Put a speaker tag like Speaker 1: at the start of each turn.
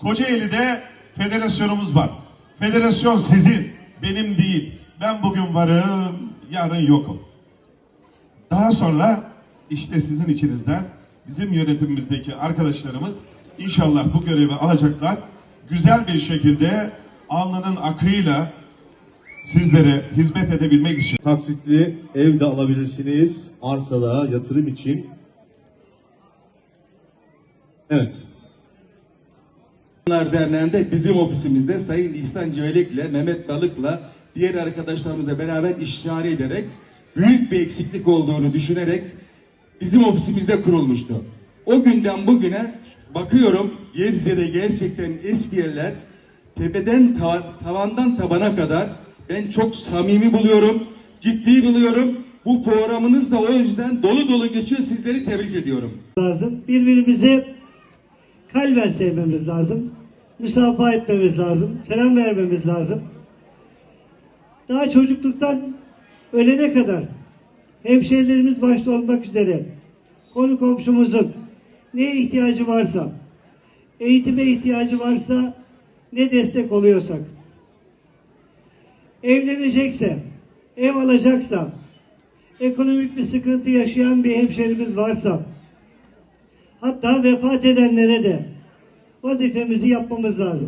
Speaker 1: Kocaeli'de federasyonumuz var. Federasyon sizin, benim değil. Ben bugün varım, yarın yokum. Daha sonra işte sizin içinizden bizim yönetimimizdeki arkadaşlarımız inşallah bu görevi alacaklar. Güzel bir şekilde alnının akıyla sizlere hizmet edebilmek için.
Speaker 2: Taksitli ev de alabilirsiniz arsada yatırım için. Evet.
Speaker 3: Derneği'nde bizim ofisimizde Sayın İhsan Civelik'le, Mehmet Dalık'la diğer arkadaşlarımızla beraber istişare ederek büyük bir eksiklik olduğunu düşünerek bizim ofisimizde kurulmuştu. O günden bugüne bakıyorum Gebze'de gerçekten eski yerler tepeden ta- tavandan tabana kadar ben çok samimi buluyorum, ciddi buluyorum. Bu programınız da o yüzden dolu dolu geçiyor. Sizleri tebrik ediyorum.
Speaker 4: lazım. Birbirimizi kalben sevmemiz lazım. Müsafaha etmemiz lazım. Selam vermemiz lazım. Daha çocukluktan ölene kadar hemşehrilerimiz başta olmak üzere konu komşumuzun neye ihtiyacı varsa, eğitime ihtiyacı varsa ne destek oluyorsak, evlenecekse, ev alacaksa, ekonomik bir sıkıntı yaşayan bir hemşerimiz varsa, Hatta vefat edenlere de vazifemizi yapmamız lazım.